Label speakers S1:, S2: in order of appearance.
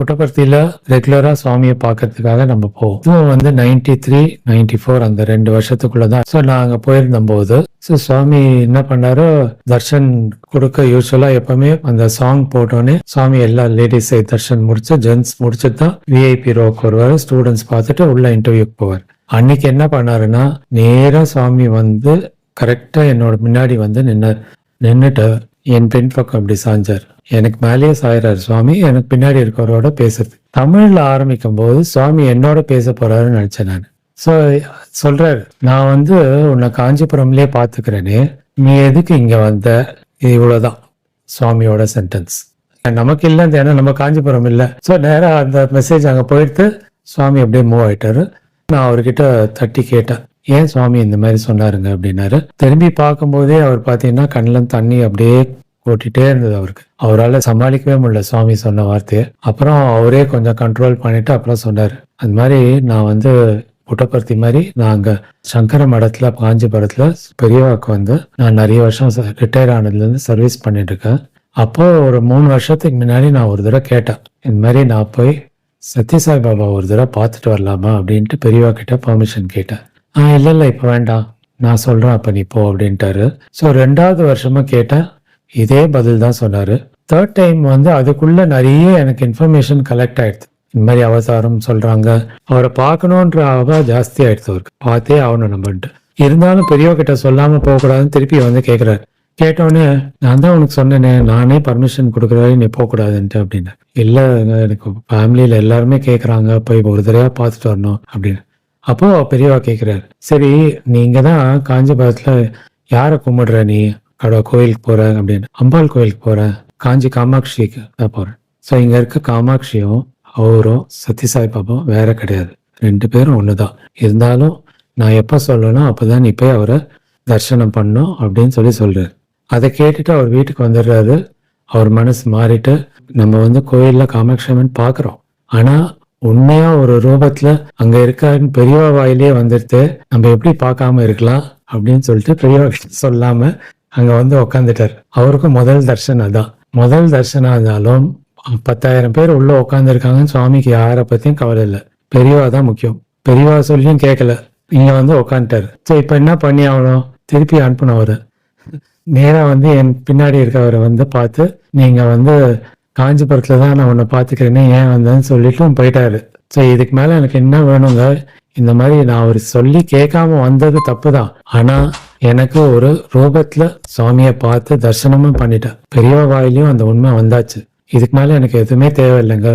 S1: புட்டபர்த்தியில ரெகுலரா சுவாமியை பார்க்கறதுக்காக நம்ம போவோம். இதுவும் வந்து நைன்டி த்ரீ நைன்டி ஃபோர் அந்த ரெண்டு வருஷத்துக்குள்ளதான். ஸோ நாங்கள் அங்க போயிருந்த போது ஸோ சுவாமி என்ன பண்ணாரு தர்ஷன் கொடுக்க யூஸ்வலா எப்பவுமே அந்த சாங் போட்டோன்னே சுவாமி எல்லா லேடிஸ் தர்ஷன் முடிச்சு ஜென்ஸ் முடிச்சுட்டு தான் விஐபி ரோக்கு வருவார். ஸ்டூடெண்ட்ஸ் பார்த்துட்டு உள்ள இன்டர்வியூக்கு போவார். அன்னைக்கு என்ன பண்ணாருன்னா நேரா சுவாமி வந்து கரெக்டா என்னோட முன்னாடி வந்து நின்னார் நின்னுட்டு என் பின் பக்கம் இப்படி சாஞ்சார். எனக்கு மேலேயே சாயிறாரு. சுவாமி எனக்கு பின்னாடி இருக்கிறவரோட பேசுறது. தமிழ்ல ஆரம்பிக்கும் போது சுவாமி என்னோட பேச போறாருன்னு நினைச்சேன் நான். ஸோ சொல்றாரு நான் வந்து உன்னை காஞ்சிபுரம்லயே பாத்துக்கிறேனே. நீ எதுக்கு இங்க வந்த? இது இவ்வளவுதான். சுவாமியோட சென்டென்ஸ் நமக்கு இல்லை ஏன்னா நம்ம காஞ்சிபுரம் இல்லை. ஸோ நேராக அந்த மெசேஜ் அங்கே போயிட்டு சுவாமி அப்படியே மூவ் ஆயிட்டாரு. நான் அவர்கிட்ட தட்டி கேட்டேன். ஏன் சுவாமி இந்த மாதிரி சொன்னாருங்க அப்படின்னாரு. திரும்பி பார்க்கும்போதே அவர் பார்த்தீங்கன்னா கண்ணில் தண்ணி அப்படியே கொட்டிட்டே இருந்தது அவருக்கு. அவரால் சமாளிக்கவே முடியல சுவாமி சொன்ன வார்த்தையை. அப்புறம் அவரே கொஞ்சம் கண்ட்ரோல் பண்ணிட்டு அப்புறம் சொன்னார். அந்த மாதிரி நான் வந்து புட்டபர்த்தி மாதிரி நான் அங்கே சங்கர மடத்துல காஞ்சிபுரத்தில் பெரியவாக்கு வந்து நான் நிறைய வருஷம் ரிட்டையர் ஆனதுலேருந்து சர்வீஸ் பண்ணிட்டு இருக்கேன். அப்போ ஒரு மூணு வருஷத்துக்கு முன்னாடி நான் ஒரு தடவை கேட்டேன். இந்த மாதிரி நான் போய் சத்யசாய் பாபா ஒரு தடவை பார்த்துட்டு வரலாமா அப்படின்ட்டு பெரியவா கிட்ட பர்மிஷன் கேட்டேன். ஆ இல்லை இல்லை இப்போ வேண்டாம். நான் சொல்றேன் அப்ப நீ போ அப்படின்ட்டாரு. ஸோ ரெண்டாவது வருஷமா கேட்டேன் இதே பதில் தான் சொன்னாரு. தேர்ட் டைம் வந்து அதுக்குள்ள நிறைய எனக்கு இன்ஃபர்மேஷன் கலெக்ட் ஆயிடுது. இந்த மாதிரி அவதாரம் சொல்றாங்க. அவரை பார்க்கணுன்ற அவ ஜாஸ்தி ஆயிடுச்சு அவருக்கு. பார்த்தே ஆகணும் நம்மன்ட்டு இருந்தாலும் பெரியவ கிட்ட சொல்லாம போகக்கூடாதுன்னு திருப்பி வந்து கேட்குறாரு கேட்டோடனே நான் தான் உனக்கு சொன்னேனே. நானே பர்மிஷன் கொடுக்குறாரு நீ போகக்கூடாதுன்ட்டு அப்படின்னு இல்லை எனக்கு ஃபேமிலியில் எல்லாருமே கேட்குறாங்க போய் ஒரு தடவை பார்த்துட்டு வரணும் அப்படின்னு. அப்போ பெரியவா கேட்குறாரு சரி நீங்க தான் காஞ்சிபுரத்தில் யாரை கும்பிடுற நீ? கடவுள் கோயிலுக்கு போற? அப்படின்னு. அம்பாள் கோயிலுக்கு போற. காஞ்சி காமாட்சிக்கு தான் போறேன். ஸோ இங்க இருக்க காமாட்சியும் அவரும் சத்யசாய் பாபாவும் வேற கிடையாது. ரெண்டு பேரும் ஒண்ணுதான். இருந்தாலும் நான் எப்போ சொல்லணும் அப்பதான் நீ போய் அவரை தரிசனம் பண்ணும் அப்படின்னு சொல்லி சொல்றாரு. அதை கேட்டுட்டு அவர் வீட்டுக்கு வந்துடுறாரு. அவர் மனசு மாறிட்டு நம்ம வந்து கோயில்ல காமாட்சி அம்மன் பார்க்குறோம். ஆனா உண்மையா ஒரு ரூபத்துல அங்க இருக்காருன்னு பெரியவா வாயிலே வந்துட்டு நம்ம எப்படி பார்க்காம இருக்கலாம்? அப்படின்னு சொல்லிட்டு பெரியவா கிட்ட சொல்லாம அங்க வந்து உக்காந்துட்டார். அவருக்கும் முதல் தர்ஷனம் தான் முதல் தர்ஷனம் இருந்தாலும் பத்தாயிரம் பேர் உள்ள உட்காந்துருக்காங்கன்னு சுவாமிக்கு யாரை பத்தியும் கவலை இல்லை. பெரியவா தான் முக்கியம். பெரியவா சொல்லியும் கேட்கல இங்க வந்து உட்காந்துட்டாரு சரி இப்ப என்ன பண்ணி ஆகணும்? திருப்பி அனுப்பணும் அவரை. நேரா வந்து என் பின்னாடி இருக்கவரை வந்து பார்த்து நீங்க வந்து காஞ்சிபுரத்துல தான் நான் உன்னை பாத்துக்கிறேனே ஏன் வந்தேன்னு சொல்லிட்டு போயிட்டாரு. ஸோ இதுக்கு மேல எனக்கு என்ன வேணுங்க? இந்த மாதிரி நான் அவர் சொல்லி கேட்காம வந்தது தப்பு தான் ஆனா எனக்கு ஒரு ரூபத்துல சுவாமியை பார்த்து தரிசனமும் பண்ணிட்டேன். பெரியவா வாயிலையும் அந்த உண்மை வந்தாச்சு. இதுக்கு மேல எனக்கு எதுவுமே தேவையில்லைங்க.